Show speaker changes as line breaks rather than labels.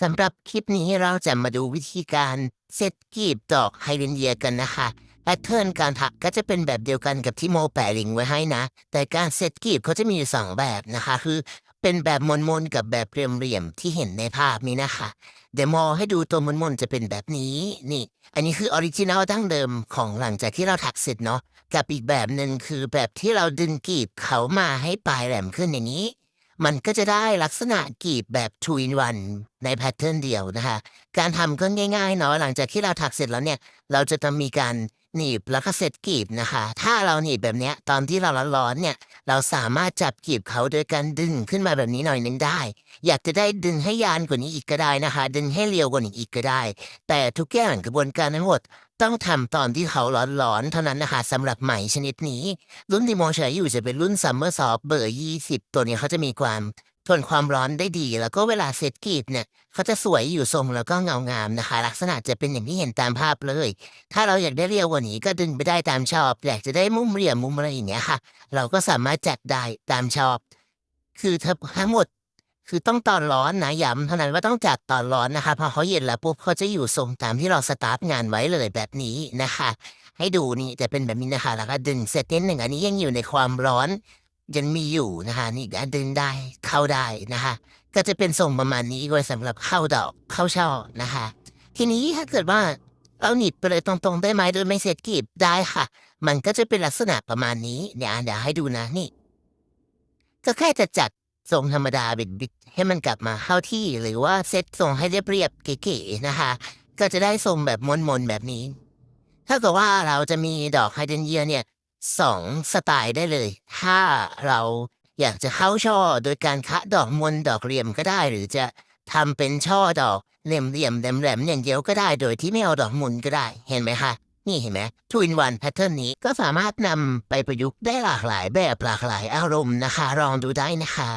สำหรับคลิปนี้เราจะมาดูวิธีการเซตกีบดอกไฮเดรนเยียกันนะคะแพทเทิร์นการถักก็จะเป็นแบบเดียวกันกับที่โมแปะลิงไว้ให้นะ แต่การเซตกีบเขาจะมีอยู่สองแบบนะคะ คือเป็นแบบมนๆกับแบบเรียมๆที่เห็นในภาพนี้นะคะ เดี๋ยวมอให้ดูตัวมนๆจะเป็นแบบนี้นี่ อันนี้คือออริจินัลดั้งเดิมของหลังจากที่เราถักเสร็จเนาะกับอีกแบบหนึ่งคือแบบที่เราดึงกีบเขามาให้ปลายแหลมขึ้นอย่างนี้ มันก็จะได้ลักษณะกีบแบบทูอินวันในแพทเทิร์นเดียวนะคะ การทำก็ง่ายๆเนาะหลังจากที่เราถักเสร็จแล้วเนี่ย เราจะต้องมีการ หนีบแล้วก็เสร็จกีบนะคะ ถ้าเราหนีบแบบเนี้ยตอนที่เราร้อนๆเนี่ย เราสามารถจับกีบเขาโดยการดึงขึ้นมาแบบนี้หน่อยนึงได้ อยากจะได้ดึงให้ยานกว่านี้อีกก็ได้นะคะ ดึงให้เร็วกว่านี้อีกก็ได้ แต่ทุกอย่างกระบวนการทั้งหมดต้องทำตอนที่เขาร้อนๆเท่านั้นนะคะสำหรับไหมชนิดนี้ รุ่นที่โมใช้อยู่จะเป็นรุ่น Summer Soft เบอร์ 20 ตัวนี้เขาจะมีความ ทนความร้อนได้ดี แล้วก็เวลาเซตกรีบเนี่ยเขาจะสวยอยู่ทรงแล้วก็เงางามนะคะ ลักษณะจะเป็นอย่างที่เห็นตามภาพเลย ถ้าเราอยากได้เรียวกว่านี้ก็ดึงไปได้ตามชอบอยากจะได้มุมเรียมมุมอะไรอย่างเงี้ยค่ะ เราก็สามารถจัดได้ตามชอบ คือทั้งหมดคือต้องตอนร้อนนะย้ำเท่านั้นว่าต้องจัดตอนร้อนนะคะพอเขาเย็นแล้วปุ๊บเขาจะอยู่ทรงตามที่เราสตาร์ทงานไว้เลยแบบนี้นะคะ ให้ดูนี่จะเป็นแบบนี้นะคะ แล้วก็ดึงเสร็จนิดหนึ่งอันนี้ยังอยู่ในความร้อน ยังมีอยู่นะคะนี่ก็ดึงได้เข้าได้นะคะก็จะเป็นทรงประมาณนี้ไว้สำหรับเข้าดอกเข้าช่อนะคะทีนี้ถ้าเกิดว่าเราหนีบไปเลยตรงๆ ได้ไหมโดยไม่เสร็จกีบได้ค่ะ มันก็จะเป็นลักษณะประมาณนี้เดี๋ยวเดี๋ยวให้ดูนะนี่ ก็แค่จะจัดทรงธรรมดาบิดบิดให้มันกลับมาเข้าที่หรือว่าเซตทรงให้เรียบเรียบเก๋ๆนะคะ ก็จะได้ทรงแบบมนๆแบบนี้ ถ้าเกิดว่าเราจะมีดอกไฮเดรนเยียเนี่ย สองสไตล์ได้เลย ถ้าเราอยากจะเข้าช่อโดยการคะดอกมนดอกเหลี่ยมก็ได้ หรือจะทำเป็นช่อดอกเหลี่ยมเหลี่ยมๆแหลมอย่างเดียวก็ได้ โดยที่ไม่เอาดอกมุนก็ได้ เห็นไหมคะ นี่เห็นไหมทูอินวันแพทเทิร์นนี้ก็สามารถนำไปประยุกต์ได้หลากหลายแบบหลากหลายอารมณ์นะคะ ลองดูได้นะคะ